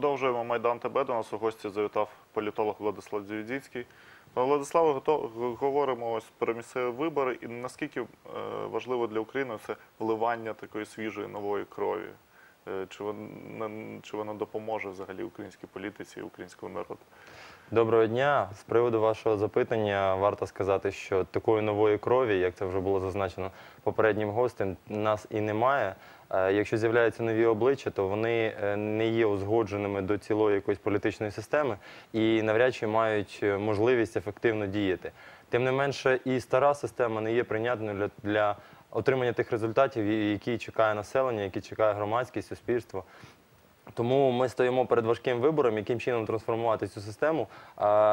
Продовжуємо Майдан ТБ. До нас у гості завітав політолог Владислав. Пане Владиславе, говоримо ось про місцеві вибори і наскільки е, важливо для України це вливання такої свіжої нової крові. Е, Чи воно, чи воно допоможе взагалі українській політиці і українському народу? Доброго дня. З приводу вашого запитання варто сказати, що такої нової крові, як це вже було зазначено попереднім гостем, нас і немає. Е, Якщо з'являються нові обличчя, то вони е, не є узгодженими до цілої якоїсь політичної системи і навряд чи мають е, можливість ефективно діяти. Тим не менше, і стара система не є прийнятною для, для отримання тих результатів, які чекає населення, які чекає громадськість, суспільство. Тому ми стоїмо перед важким вибором, яким чином трансформувати цю систему,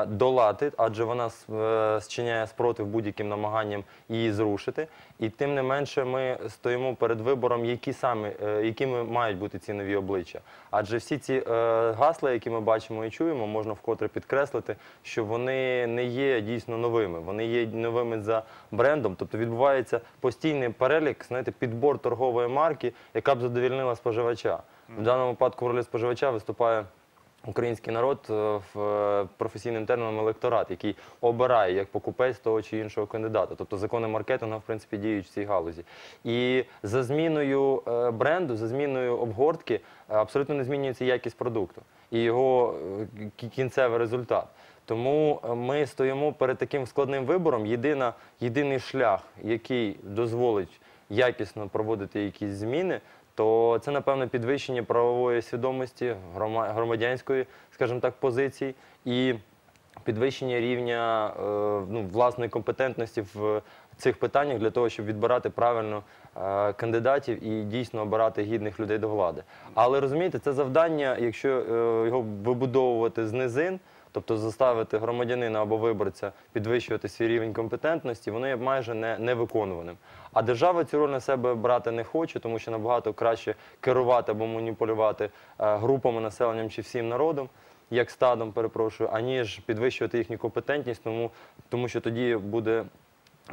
долати, адже вона е, зчиняє спротив будь-яким намаганням її зрушити. І тим не менше, ми стоїмо перед вибором, які саме е, якими мають бути ці нові обличчя. Адже всі ці е, гасла, які ми бачимо і чуємо, можна вкотре підкреслити, що вони не є дійсно новими. Вони є новими за брендом. Тобто відбувається постійний перелік, знаєте, підбор торгової марки, яка б задовільнила споживача. В даному випадку в ролі споживача виступає український народ е, в е, професійним терміном електорат, який обирає як покупець того чи іншого кандидата. Тобто закони маркетингу, в принципі, діють в цій галузі. І за зміною е, бренду, за зміною обгортки абсолютно не змінюється якість продукту і його кінцевий результат. Тому ми стоїмо перед таким складним вибором. Єдина, єдиний шлях, який дозволить якісно проводити якісь зміни, то це, напевно, підвищення правової свідомості грома- громадянської, скажімо так, позиції і підвищення рівня е, ну, власної компетентності в цих питаннях для того, щоб відбирати правильно е, кандидатів і дійсно обирати гідних людей до влади. Але розумієте, це завдання, якщо е, його вибудовувати з низин. Тобто заставити громадянина або виборця підвищувати свій рівень компетентності, воно є майже не, невиконуваним. А держава цю роль на себе брати не хоче, тому що набагато краще керувати або маніпулювати е, групами населенням чи всім народом, як стадом, перепрошую, аніж підвищувати їхню компетентність, тому, тому що тоді буде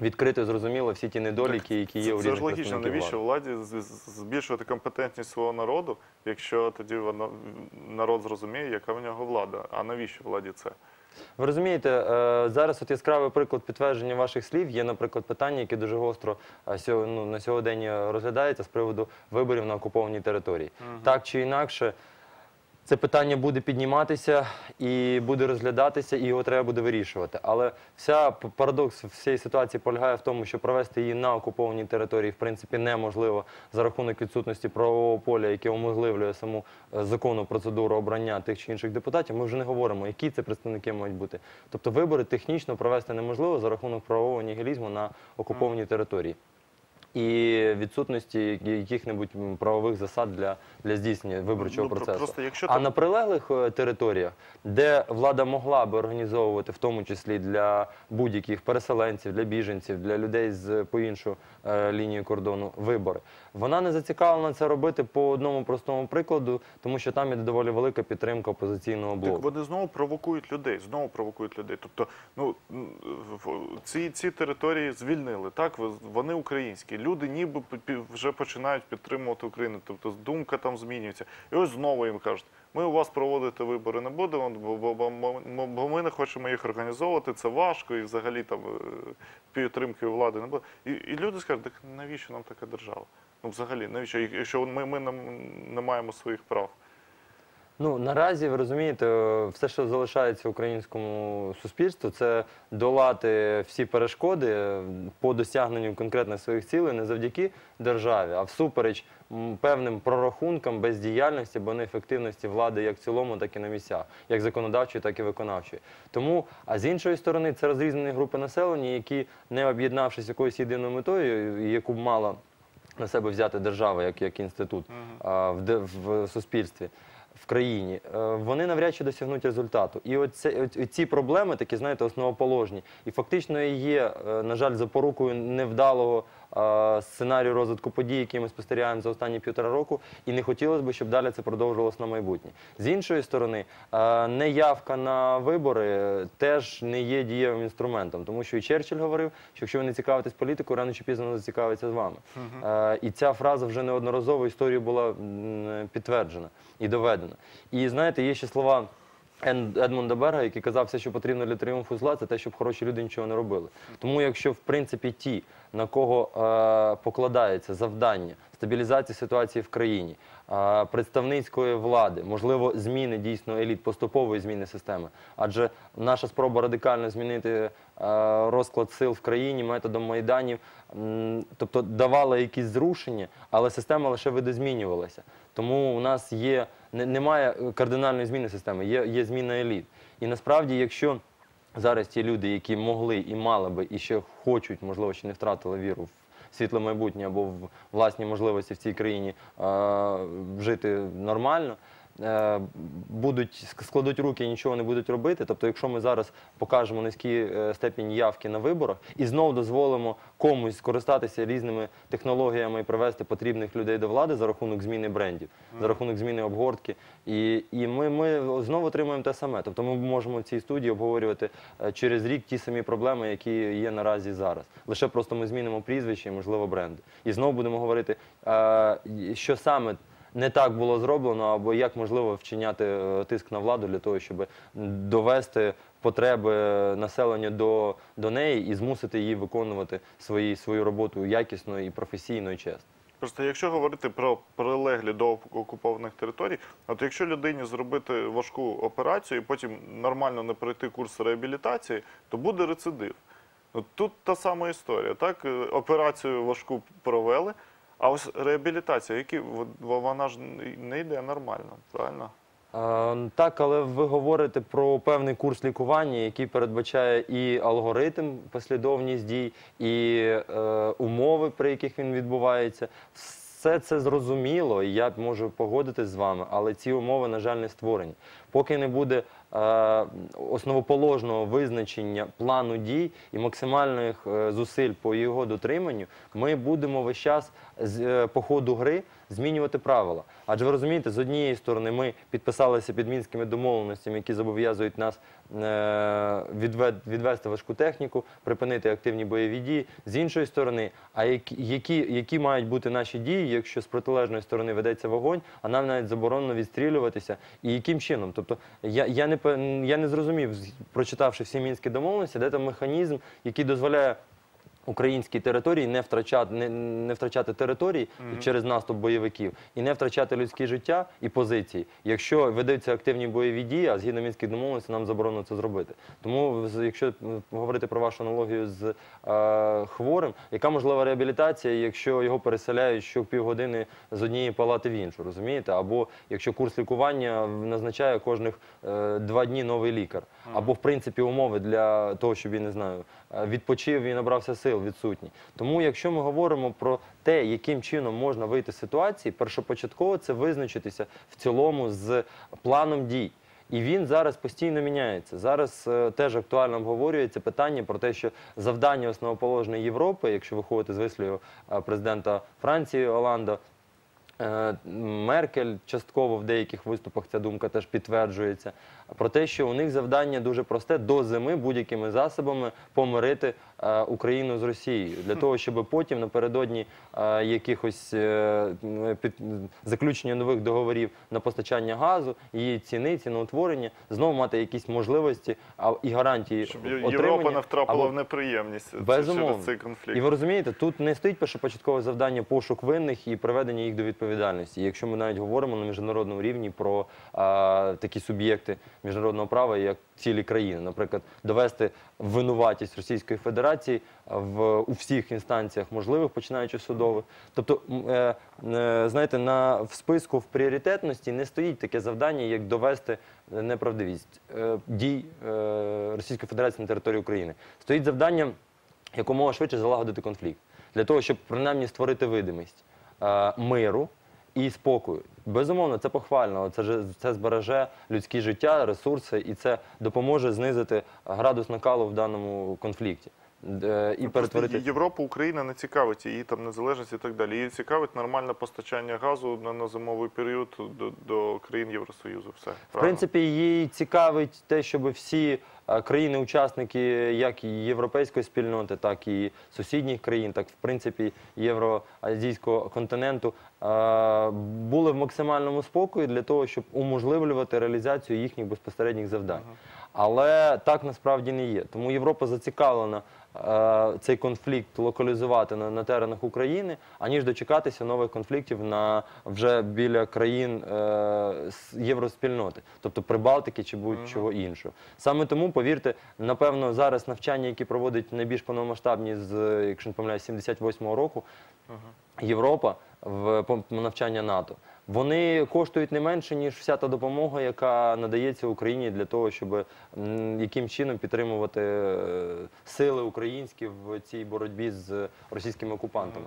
відкрито зрозуміло всі ті недоліки, які є у це ж логічно. представників Навіщо влади. владі збільшувати компетентність свого народу, якщо тоді воно, народ зрозуміє, яка в нього влада? А навіщо владі це? Ви розумієте, е, зараз от яскравий приклад підтвердження ваших слів є, наприклад, питання, яке дуже гостро е, сьо- ну, на сьогодні розглядається з приводу виборів на окупованій території. Так чи інакше, це питання буде підніматися і буде розглядатися, і його треба буде вирішувати. Але вся парадокс всієї ситуації полягає в тому, що провести її на окупованій території в принципі неможливо за рахунок відсутності правового поля, яке уможливлює саму е, законну процедуру обрання тих чи інших депутатів. Ми вже не говоримо, які це представники мають бути. Тобто вибори технічно провести неможливо за рахунок правового нігілізму на окупованій території. І відсутності яких-небудь правових засад для, для здійснення виборчого Ну, процесу. просто якщо а там- на прилеглих е, територіях, де влада могла би організовувати, в тому числі для будь-яких переселенців, для біженців, для людей з по іншу е, лінію кордону вибори, вона не зацікавлена це робити по одному простому прикладу, тому що там є доволі велика підтримка опозиційного блоку. Так вони знову провокують людей, знову провокують людей. Тобто, ну ці, ці території звільнили, так вони українські. Люди ніби вже починають підтримувати Україну. Тобто думка там змінюється. І ось знову їм кажуть, ми у вас проводити вибори не будемо, бо, ми не хочемо їх організовувати. Це важко і взагалі там е, підтримки влади не буде. І, і люди скажуть, так навіщо нам така держава? Ну, взагалі, навіщо? Якщо ми, ми не маємо своїх прав. Ну наразі ви розумієте, все, що залишається українському суспільству, це долати всі перешкоди по досягненню конкретних своїх цілей не завдяки державі, а всупереч певним прорахункам бездіяльності або неефективності влади як в цілому, так і на місцях, як законодавчої, так і виконавчої. Тому, а з іншої сторони, це розрізнені групи населення, які не об'єднавшись якоюсь єдиною метою, яку б мала на себе взяти держава як, як інститут а, в, де- в суспільстві. В країні Е, вони навряд чи досягнуть результату, і оце, ці проблеми такі, знаєте, основоположні, і фактично є, е, на жаль, запорукою невдалого сценарію розвитку подій, які ми спостерігаємо за останні півтора року, і не хотілося б, щоб далі це продовжувалося на майбутнє. З іншої сторони, е, неявка на вибори теж не є дієвим інструментом, тому що і Черчилль говорив, що якщо ви не цікавитесь політикою, рано чи пізно зацікавиться з вами. Е, І ця фраза вже неодноразово історією була підтверджена і доведена. І знаєте, є ще слова. Едмунда Берга, який казав, все, що потрібно для тріумфу зла, це те, щоб хороші люди нічого не робили. Тому, якщо в принципі ті, на кого е, покладається завдання стабілізації ситуації в країні, е, представницької влади, можливо, зміни дійсно еліт, поступової зміни системи. Адже наша спроба радикально змінити е, розклад сил в країні методом майданів, тобто давала якісь зрушення, але система лише видозмінювалася. Тому у нас є не- немає кардинальної зміни системи, є, є зміна еліт. І насправді, якщо зараз ті люди, які могли і мали би, і ще хочуть, можливо, ще не втратили віру в світле майбутнє або в власні можливості в цій країні е, жити нормально. Е, Будуть складуть руки і нічого не будуть робити. Тобто, якщо ми зараз покажемо низький е, степінь явки на виборах і знову дозволимо комусь скористатися різними технологіями і привести потрібних людей до влади за рахунок зміни брендів, за рахунок зміни обгортки, і, і ми, ми знову отримуємо те саме. Тобто, ми можемо в цій студії обговорювати е, через рік ті самі проблеми, які є наразі зараз. Лише просто ми змінимо прізвище і, можливо, бренди. І знову будемо говорити, що саме не так було зроблено, або як можливо вчиняти е, тиск на владу для того, щоб довести потреби населення до, до неї і змусити її виконувати свої, свою роботу якісно і професійно і чесно. Просто якщо говорити про прилеглі до окупованих територій, от якщо людині зробити важку операцію і потім нормально не пройти курс реабілітації, то буде рецидив. От тут та сама історія. Так, Е, операцію важку провели, а ось реабілітація, які вона ж не йде нормально, правильно? Так, але ви говорите про певний курс лікування, який передбачає і алгоритм, послідовність дій, і е, умови, при яких він відбувається. Все це зрозуміло, і я можу погодитись з вами, але ці умови, на жаль, не створені. Поки не буде е, основоположного визначення плану дій і максимальних е, зусиль по його дотриманню, ми будемо весь час по ходу гри змінювати правила. Адже ви розумієте, з однієї сторони ми підписалися під мінськими домовленостями, які зобов'язують нас е, відвести важку техніку, припинити активні бойові дії. З іншої сторони, а які, які, мають бути наші дії, якщо з протилежної сторони ведеться вогонь, а нам навіть заборонено відстрілюватися, і яким чином? Тобто я, я, не, я не зрозумів, прочитавши всі мінські домовленості, де там механізм, який дозволяє українській території не втрачати, не, не втрачати території через наступ бойовиків і не втрачати людське життя і позиції, якщо ведуться активні бойові дії, а згідно мінських домовленостей нам заборонено це зробити. Тому, якщо говорити про вашу аналогію з е, хворим, яка можлива реабілітація, якщо його переселяють щопівгодини з однієї палати в іншу, розумієте? Або якщо курс лікування назначає кожних е, два дні новий лікар, або в принципі умови для того, щоб він не знаю, е, відпочив і набрався сил відсутні. Тому, якщо ми говоримо про те, яким чином можна вийти з ситуації, першопочатково це визначитися в цілому з планом дій. І він зараз постійно міняється. Зараз е, теж актуально обговорюється питання про те, що завдання основоположне Європи, якщо виходити з висловів е, президента Франції Оланда, Меркель частково в деяких виступах ця думка теж підтверджується. Про те, що у них завдання дуже просте до зими будь-якими засобами помирити е, Україну з Росією для того, щоб потім напередодні е, якихось е, заключення нових договорів на постачання газу, її ціни, ціноутворення, знову мати якісь можливості і гарантії Щоб. Європа не втрапила в неприємність Безумовно. через цей конфлікт. І ви розумієте, тут не стоїть першопочаткове завдання пошук винних і приведення їх до відповідальності. І Якщо ми навіть говоримо на міжнародному рівні про а, такі суб'єкти міжнародного права, як цілі країни, наприклад, довести винуватість Російської Федерації в у всіх інстанціях можливих, починаючи з судових. Тобто, е, е, знаєте, на в списку в пріоритетності не стоїть таке завдання, як довести неправдивість е, дій е, Російської Федерації на території України. Стоїть завдання якомога швидше залагодити конфлікт для того, щоб принаймні створити видимість е, миру і спокою. Безумовно, це похвально. Це ж це збереже людське життя, ресурси, і це допоможе знизити градус накалу в даному конфлікті. Е, і Ну, перетворити. Європу Україна не цікавить, її там незалежність і так далі. Її цікавить нормальне постачання газу на, на зимовий період до, до країн Євросоюзу. Все В принципі, їй цікавить те, щоб всі е, країни-учасники, як і європейської спільноти, так і сусідніх країн, так в принципі євроазійського континенту, е, були в максимальному спокої для того, щоб уможливлювати реалізацію їхніх безпосередніх завдань. Але так насправді не є. Тому Європа зацікавлена цей конфлікт локалізувати на, на теренах України, аніж дочекатися нових конфліктів на вже біля країн е, євроспільноти, тобто Прибалтики чи будь-чого іншого. Саме тому, повірте, напевно, зараз навчання, які проводять найбільш повномасштабні з, якщо не помиляюсь, 78-го року, Європа в навчання НАТО. Вони коштують не менше ніж вся та допомога, яка надається Україні для того, щоб яким чином підтримувати е, сили українські в цій боротьбі з російськими окупантами.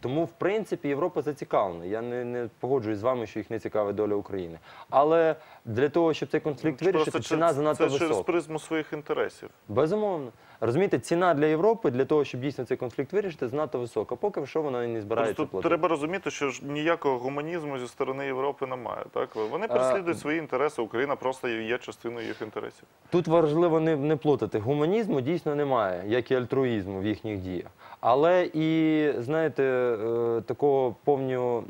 Тому, в принципі, Європа зацікавлена. Я не, не погоджуюсь з вами, що їх не цікавить доля України. Але для того, щоб цей конфлікт вирішити, Просто ціна це, занадто це через висока. призму своїх інтересів. Безумовно. Розумієте, ціна для Європи для того, щоб дійсно цей конфлікт вирішити, занадто висока. Поки що вона не збирається Просто платити. треба розуміти, що ж ніякого гуманізму зі сторони Європи немає. Так вони переслідують свої інтереси. Україна просто є частиною їх інтересів. Тут важливо не, не плутати. Гуманізму дійсно немає, як і альтруїзму в їхніх діях. Але і, знаєте, е, такого повнього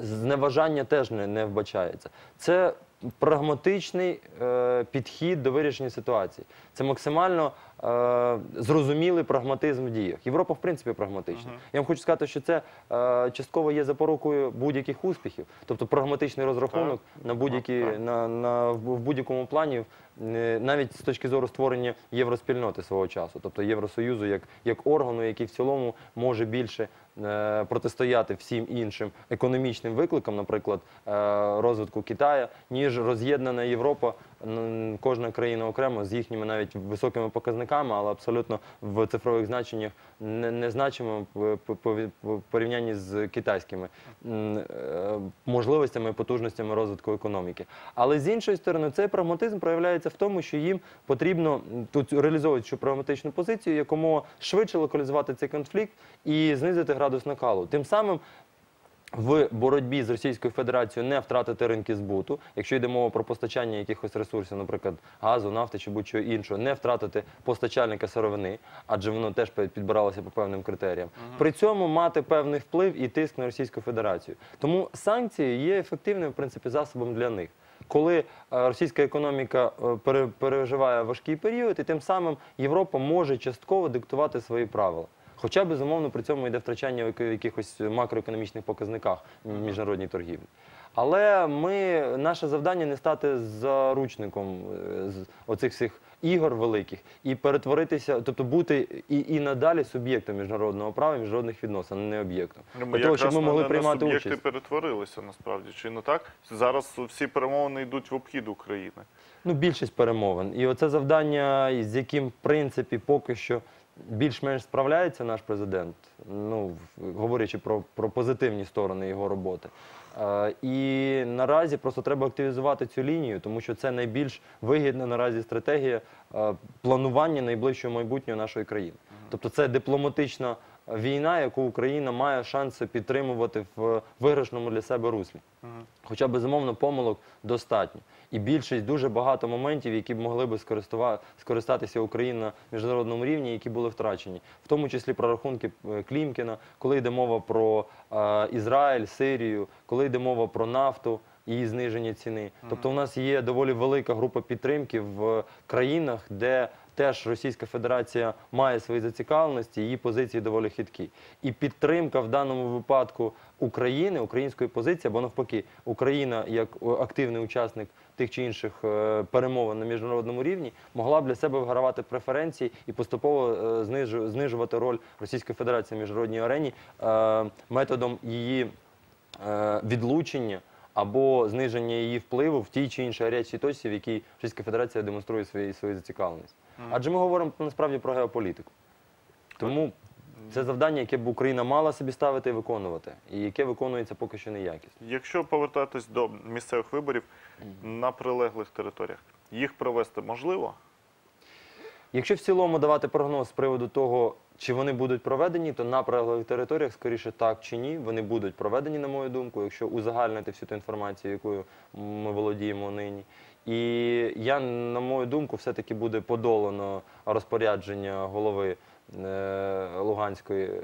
зневажання теж не, не вбачається. Це прагматичний е, підхід до вирішення ситуації. Це максимально е, зрозумілий прагматизм в діях. Європа, в принципі, прагматична. Я вам хочу сказати, що це е, частково є запорукою будь-яких успіхів, тобто прагматичний розрахунок на будь-які на, на в будь-якому плані, е, навіть з точки зору створення євроспільноти свого часу, тобто Євросоюзу як, як органу, який в цілому може більше е, протистояти всім іншим економічним викликам, наприклад, е, розвитку Китаю, ніж роз'єднана Європа, кожна країна окремо з їхніми навіть високими показниками, але абсолютно в цифрових значеннях незначимо по- в порівнянні з китайськими е, можливостями потужностями розвитку економіки. Але з іншої сторони, цей прагматизм проявляється в тому, що їм потрібно тут реалізовувати цю прагматичну позицію, якомога швидше локалізувати цей конфлікт і знизити градус накалу. Тим самим в боротьбі з Російською Федерацією не втратити ринки збуту, якщо йде мова про постачання якихось ресурсів, наприклад, газу, нафти чи будь-чого іншого, не втратити постачальника сировини, адже воно теж підбиралося по певним критеріям. При цьому мати певний вплив і тиск на Російську Федерацію. Тому санкції є ефективним в принципі засобом для них. Коли е, російська економіка е, переживає важкий період, і тим самим Європа може частково диктувати свої правила. Хоча, безумовно, при цьому йде втрачання в якихось макроекономічних показниках міжнародній торгівлі. Але ми, наше завдання не стати заручником е, з оцих всіх ігор великих і перетворитися, тобто бути і, і надалі суб'єктом міжнародного права, і міжнародних відносин, а не об'єктом. Ну, Для того, щоб ми могли на, приймати на суб'єкти участь. перетворилися насправді. Чи не так? Зараз всі перемовини йдуть в обхід України. Ну, більшість перемовин. І оце завдання, з яким, в принципі, поки що більш-менш справляється наш президент, ну, говорячи про, про позитивні сторони його роботи. Е, і наразі просто треба активізувати цю лінію, тому що це найбільш вигідна наразі стратегія е, планування найближчого майбутнього нашої країни. Тобто це дипломатична війна, яку Україна має шанси підтримувати в виграшному для себе руслі. Хоча, безумовно, помилок достатньо. І більшість дуже багато моментів, які б могли би скористува- скористатися Україна на міжнародному рівні, які були втрачені, в тому числі прорахунки е, Клімкіна, коли йде мова про е, Ізраїль, Сирію, коли йде мова про нафту. І зниження ціни. Тобто, у нас є доволі велика група підтримки в країнах, де теж Російська Федерація має свої зацікавленості, її позиції доволі хиткі. І підтримка в даному випадку України, української позиції, або навпаки, Україна як активний учасник тих чи інших е, перемовин на міжнародному рівні, могла б для себе вигравати преференції і поступово е, знижу- знижувати роль Російської Федерації на міжнародній арені е, методом її е, відлучення або зниження її впливу в тій чи іншій гарячій точці, в якій Російська Федерація демонструє свої, свою зацікавленість. Адже ми говоримо насправді про геополітику. Тому це завдання, яке б Україна мала собі ставити і виконувати, і яке виконується поки що неякісно. Якщо повертатись до місцевих виборів на прилеглих територіях, їх провести можливо? Якщо в цілому давати прогноз з приводу того, чи вони будуть проведені, то на прилеглих територіях, скоріше так чи ні, вони будуть проведені, на мою думку, якщо узагальнити всю ту інформацію, якою ми володіємо нині. І я, на мою думку, все-таки буде подолано розпорядження голови е, Луганської е,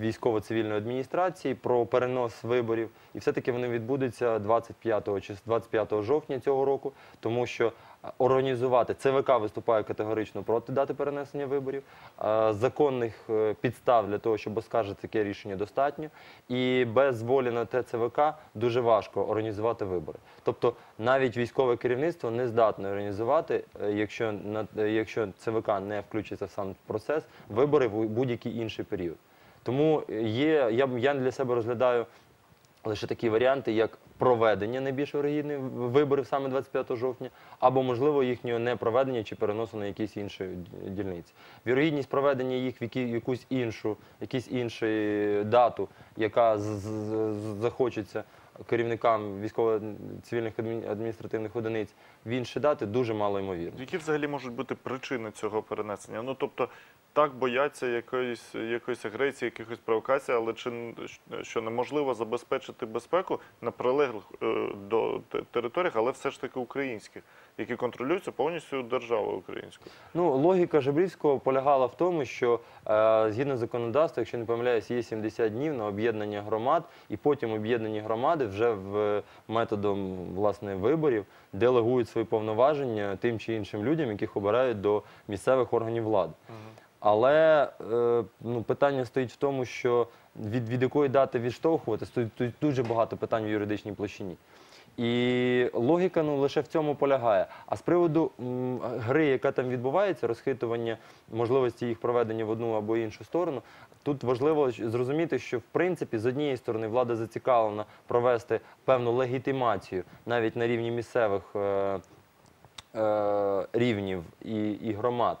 військово-цивільної адміністрації про перенос виборів. І все-таки вони відбудуться 25, чи 25 жовтня цього року, тому що організувати ЦВК виступає категорично проти дати перенесення виборів. Законних е, підстав для того, щоб оскаржити таке рішення, достатньо. І без волі на те ЦВК дуже важко організувати вибори. Тобто навіть військове керівництво не здатне організувати, е, якщо е, якщо ЦВК не включиться в сам процес, вибори в будь-який інший період. Тому є, я, я для себе розглядаю лише такі варіанти, як проведення найбільш вирогідних виборів саме 25 жовтня, або можливо їхнього непроведення чи переносу на якісь інші дільниці. Вірогідність проведення їх в які, якусь іншу, якусь іншу дату, яка з- захочеться керівникам військово-цивільних адмі- адміністративних одиниць в інші дати, дуже мало ймовірно. Які взагалі можуть бути причини цього перенесення? Ну тобто так бояться якоїсь якоїсь агресії, якихось провокацій, але чи що неможливо забезпечити безпеку на прилеглих е, до територіях, але все ж таки українських, які контролюються повністю державою українською? Ну, логіка Жебрівського полягала в тому, що е, згідно законодавства, якщо не помиляюсь, є 70 днів на об'єднання громад, і потім об'єднані громади вже в методом власне виборів делегують свої повноваження тим чи іншим людям, яких обирають до місцевих органів влади. Але е, ну, питання стоїть в тому, що від, від якої дати відштовхуватись, тут, тут дуже багато питань в юридичній площині. І логіка ну, лише в цьому полягає. А з приводу м, гри, яка там відбувається, розхитування можливості їх проведення в одну або іншу сторону, тут важливо зрозуміти, що в принципі з однієї сторони влада зацікавлена провести певну легітимацію навіть на рівні місцевих е, е, рівнів і, і громад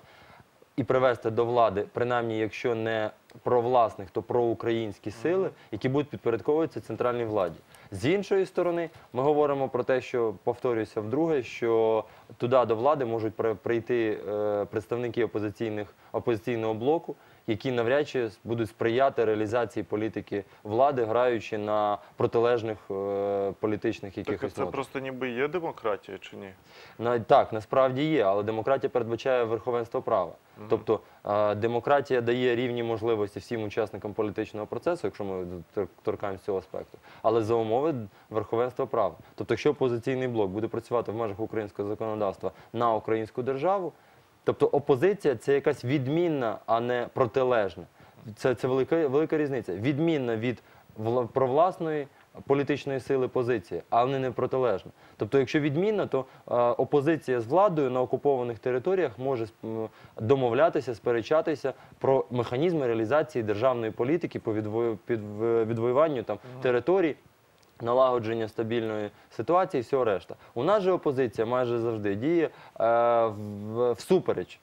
і привести до влади, принаймні, якщо не провласних, то проукраїнські сили, які будуть підпорядковуватися центральній владі. З іншої сторони, ми говоримо про те, що повторююся вдруге, що туди до влади можуть при- прийти е, представники опозиційних опозиційного блоку, які навряд чи будуть сприяти реалізації політики влади, граючи на протилежних е, політичних якихось Так це нотах. просто ніби є демократія чи ні? На- Так, насправді є, але демократія передбачає верховенство права. Тобто е, демократія дає рівні можливості всім учасникам політичного процесу, якщо ми тор- торкаємося цього аспекту, але за умови верховенства права. Тобто, якщо опозиційний блок буде працювати в межах українського законодавства на українську державу, тобто опозиція це якась відмінна, а не протилежна. Це, це велика, велика різниця. Відмінна від провласної політичної сили позиції, але не протилежна. Тобто, якщо відмінна, то е, опозиція з владою на окупованих територіях може домовлятися, сперечатися про механізми реалізації державної політики по відвою, під, відвоюванню там, територій. Налагодження стабільної ситуації, і всього решта. У нас же опозиція майже завжди діє е, всупереч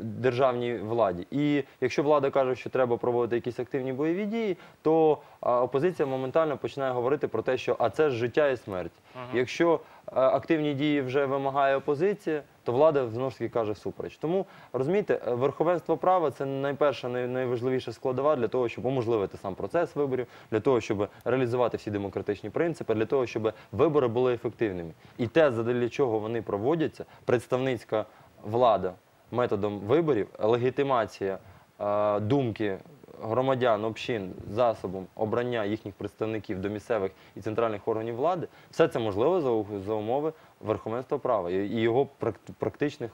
державній владі. І якщо влада каже, що треба проводити якісь активні бойові дії, то опозиція моментально починає говорити про те, що а це ж життя і смерть. Якщо активні дії вже вимагає опозиція, то влада знову ж таки каже всупереч. Тому розумієте, е, верховенство права це найперша, найважливіша складова для того, щоб уможливити сам процес виборів, для того, щоб реалізувати всі демократичні принципи, для того, щоб вибори були ефективними. І те, задля чого вони проводяться, представницька влада методом виборів, легітимація е, думки громадян, общин, засобом обрання їхніх представників до місцевих і центральних органів влади, все це можливо за, за умови верховенства права і, його прак- практичних,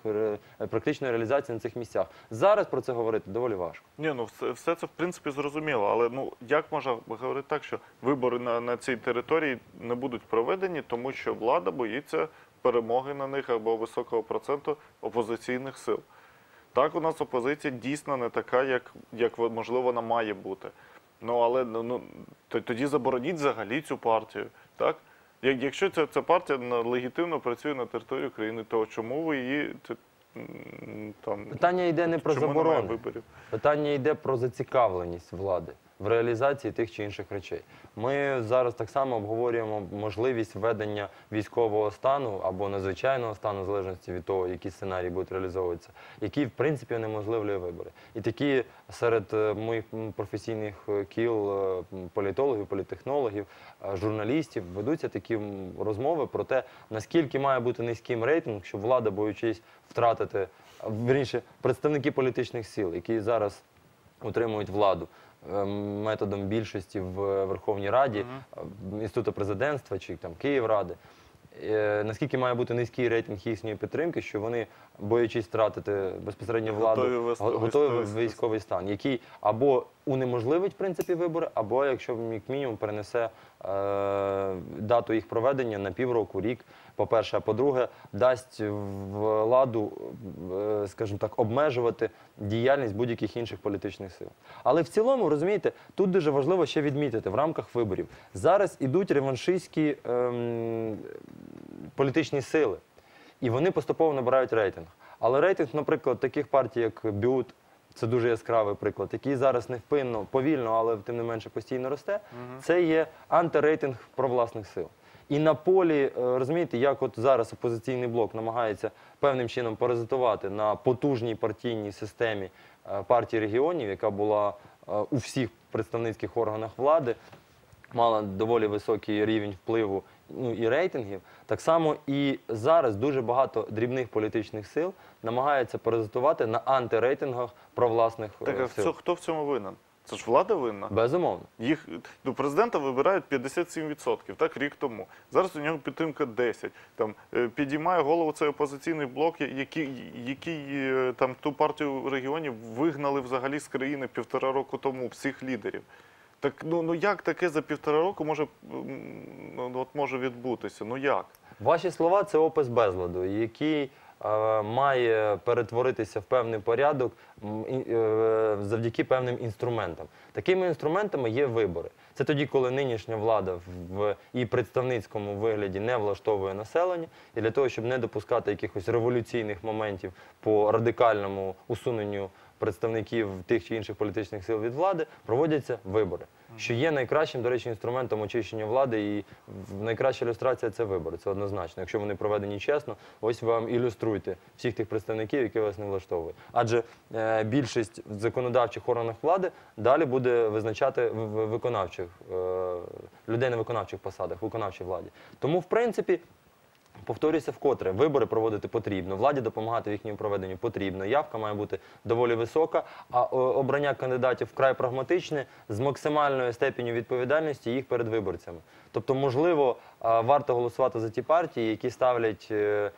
практичної реалізації на цих місцях. Зараз про це говорити доволі важко. Ні, ну все, все це в принципі зрозуміло, але ну як можна говорити так, що вибори на, на цій території не будуть проведені, тому що влада боїться перемоги на них або високого проценту опозиційних сил. Так, у нас опозиція дійсно не така, як, як можливо вона має бути. Ну але ну, ну то- тоді забороніть взагалі цю партію. Так? Як, якщо ця, ця партія легітимно працює на території України, то чому ви її там Питання йде не про заборону. Питання йде про зацікавленість влади. В реалізації тих чи інших речей. Ми зараз так само обговорюємо можливість введення військового стану або надзвичайного стану, в залежності від того, які сценарії будуть реалізовуватися, який в принципі унеможливлює вибори. І такі серед е, моїх професійних е, кіл е, політологів, політтехнологів, е, журналістів ведуться такі розмови про те, наскільки має бути низьким рейтинг, щоб влада, боючись втратити, вірніше, представники політичних сил, які зараз утримують владу методом більшості в Верховній Раді, е, інституту президентства чи там Київради. Е, Наскільки має бути низький рейтинг їхньої підтримки, що вони, боячись втратити безпосередньо владу, Готові вести- готові вести- в військовий стан, який або унеможливить в принципі вибори, або якщо як мінімум перенесе е, дату їх проведення на півроку, рік. По-перше, а по-друге, дасть владу, е, скажімо так, обмежувати діяльність будь-яких інших політичних сил. Але в цілому, розумієте, тут дуже важливо ще відмітити в рамках виборів. Зараз ідуть реваншистські ем, політичні сили, і вони поступово набирають рейтинг. Але рейтинг, наприклад, таких партій, як БЮТ, це дуже яскравий приклад, який зараз невпинно, повільно, але тим не менше постійно росте. Це є антирейтинг провласних сил. І на полі, е, розумієте, як от зараз опозиційний блок намагається певним чином паразитувати на потужній партійній системі е, партії регіонів, яка була е, у всіх представницьких органах влади, мала доволі високий рівень впливу ну, і рейтингів. Так само і зараз дуже багато дрібних політичних сил намагаються паразитувати на антирейтингах провласних Так, сил. хто, хто в цьому винен? Це ж влада винна. Безумовно. Їх ну, президента вибирають 57%, так рік тому. Зараз у нього підтримка 10%. Там е, підіймає голову цей опозиційний блок, який, який е, там ту партію регіонів вигнали взагалі з країни півтора року тому всіх лідерів. Так ну, ну як таке за півтора року може, ну, от може відбутися? Ну як? Ваші слова це опис безладу, який має перетворитися в певний порядок е, завдяки певним інструментам. Такими інструментами є вибори. Це тоді, коли нинішня влада в і представницькому вигляді не влаштовує населення, і для того, щоб не допускати якихось революційних моментів по радикальному усуненню представників тих чи інших політичних сил від влади, проводяться вибори. Що є найкращим, до речі, інструментом очищення влади, і найкраща ілюстрація це вибори. Це однозначно. Якщо вони проведені чесно, ось вам ілюструйте всіх тих представників, які вас не влаштовують. Адже е, більшість в законодавчих органах влади далі буде визначати в- виконавчих е, людей на виконавчих посадах, виконавчій владі. Тому, в принципі, Повторюся вкотре, вибори проводити потрібно, владі допомагати в їхньому проведенню потрібно. Явка має бути доволі висока, а обрання кандидатів вкрай прагматичне з максимальною степеню відповідальності їх перед виборцями. Тобто, можливо, варто голосувати за ті партії, які ставлять е,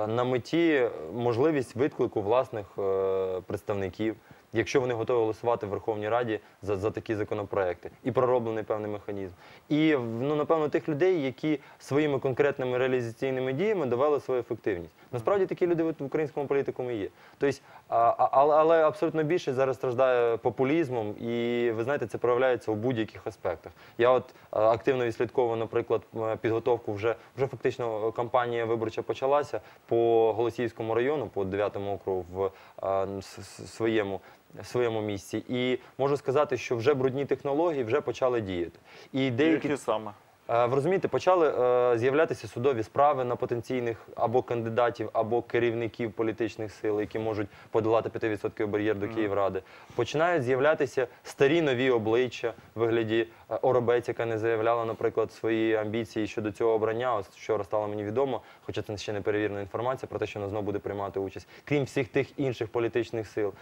е, на меті можливість відклику власних е, представників. Якщо вони готові голосувати в Верховній Раді за, за такі законопроекти, і пророблений певний механізм, і ну напевно тих людей, які своїми конкретними реалізаційними діями довели свою ефективність. Насправді такі люди в українському політикумі є. Тобто, а, але, але абсолютно більше зараз страждає популізмом, і ви знаєте, це проявляється у будь-яких аспектах. Я от а, активно відслідковую, наприклад, підготовку вже вже фактично кампанія виборча почалася по Голосіївському району, по 9 округу в а, с- своєму. в Своєму місці, і можу сказати, що вже брудні технології вже почали діяти. І деякі Які саме? Е, Ви розумієте, почали е, з'являтися судові справи на потенційних або кандидатів, або керівників політичних сил, які можуть подолати 5% бар'єр до Київради. Починають з'являтися старі нові обличчя в вигляді е, Оробець, яка не заявляла, наприклад, свої амбіції щодо цього обрання. Ось вчора стало мені відомо, хоча це ще не перевірена інформація про те, що вона знову буде приймати участь, крім всіх тих інших політичних сил.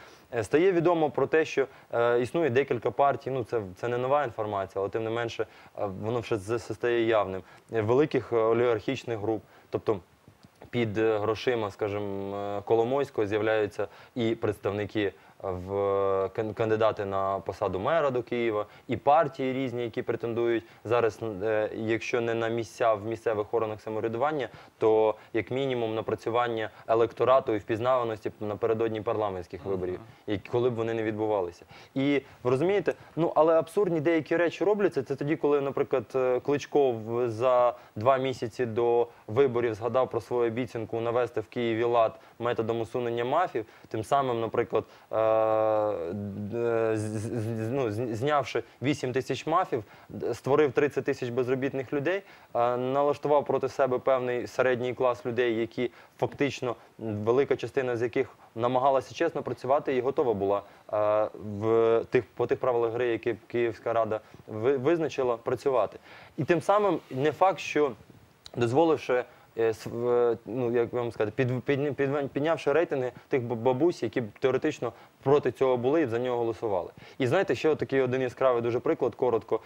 Стає відомо про те, що існує декілька партій. Ну це, це не нова інформація, але тим не менше воно вже з- стає явним. Е, Великих е, олігархічних груп, тобто. Під е, грошима, скажімо, Коломойського з'являються і представники в кандидати на посаду мера до Києва, і партії різні, які претендують зараз, е, якщо не на місця в місцевих органах самоврядування, то як мінімум напрацювання електорату і впізнаваності напередодні парламентських виборів, які коли б вони не відбувалися. І ви розумієте, ну але абсурдні деякі речі робляться. Це тоді, коли, наприклад, е, Кличко за два місяці до виборів згадав про свою обіцянку навести в Києві лад методом усунення мафів. Тим самим, наприклад, е, ну, знявши 8 тисяч мафів, створив 30 тисяч безробітних людей, е, налаштував проти себе певний середній клас людей, які фактично велика частина з яких намагалася чесно працювати і готова була е, в тих по тих правилах гри, які Київська рада ви- визначила, працювати. І тим самим не факт, що дозволивши. е, Ну, як вам сказати, під, під, під, піднявши рейтинги тих баб- бабусь, які теоретично проти цього були і за нього голосували. І знаєте, ще такий один яскравий дуже приклад, коротко.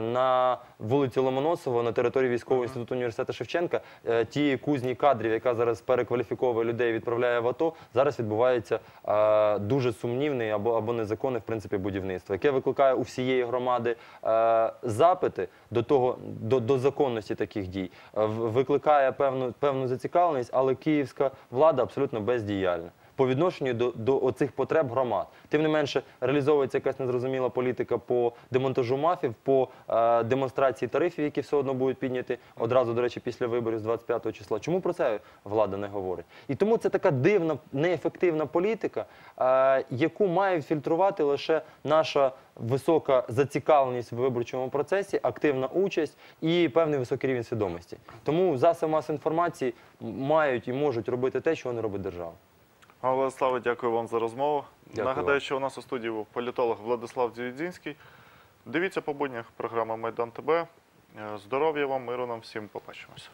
На вулиці Ломоносова, на території військового інституту університету Шевченка, е, ті кузні кадрів, яка зараз перекваліфіковує людей, і відправляє в АТО, зараз відбувається дуже сумнівний або, або незаконне, в принципі, будівництво, яке викликає у всієї громади е, запити до того, до, до законності таких дій, е, викликає певну, певну зацікавленість, але київська влада абсолютно бездіяльна. По відношенню до, до оцих потреб громад. Тим не менше, реалізовується якась незрозуміла політика по демонтажу мафів, по е, демонстрації тарифів, які все одно будуть підняті одразу, до речі, після виборів з 25 числа. Чому про це влада не говорить? І тому це така дивна, неефективна політика, е, яку має фільтрувати лише наша висока зацікавленість в виборчому процесі, активна участь і певний високий рівень свідомості. Тому засоби масової інформації мають і можуть робити те, що не робить держава. Владиславе, дякую вам за розмову. Дякую Нагадаю, що у нас у студії був політолог Владислав Дзюдзінський. Дивіться по буднях програми Майдан ТБ. Е, Здоров'я вам, миру нам всім. Побачимося.